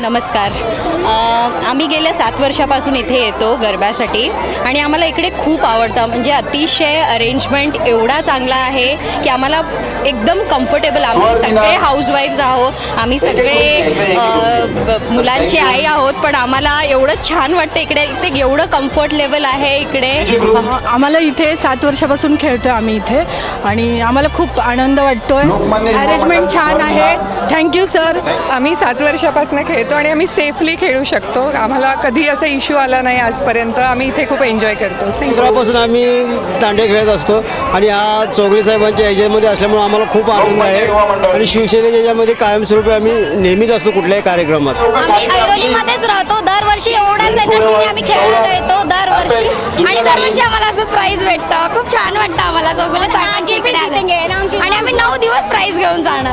नमस्कार. आम्ही गेल्या सात वर्षापासून इथे येतो गरब्यासाठी आणि आम्हाला इकडे खूप आवडतं. म्हणजे अतिशय अरेंजमेंट एवढा चांगला आहे की आम्हाला एकदम कम्फर्टेबल आम्ही सगळे हाऊसवाईफ्स आहोत. आम्ही सगळे मुलांची आई आहोत. पण आम्हाला एवढं छान वाटतं इकडे. इथे एवढं कम्फर्ट लेवल आहे इकडे. आम्हाला इथे सात वर्षापासून खेळतो आम्ही इथे. आणि आम्हाला खूप आनंद वाटतोय. अरेंजमेंट छान आहे. थँक्यू सर आम्ही सात वर्षापासून खेळतो आणि आम्ही सेफली खेळू शकतो. आम्हाला कधी असा इश्यू आला नाही आजपर्यंत. आम्ही इथे खूप एन्जॉय करतो. तेव्हापासून आम्ही दांडे खेळत असतो आणि हा चौगले साहेबांच्या ह्याच्यामध्ये असल्यामुळे आम्हाला खूप आनंद आहे. आणि शिवसेनेच्या याच्यामध्ये कायमस्वरूपी आम्ही नेहमीच असतो कुठल्याही कार्यक्रमात. आम्ही ऐरोलीमध्येच राहतो. दरवर्षी एवढाच एनर्जीने आम्ही खेळायला येतो दरवर्षी. आणि दरवर्षी आम्हाला असंच प्राईज भेटतं. खूप छान वाटतं आम्हाला आणि आम्ही नऊ दिवस प्राईज घेऊन जाणार.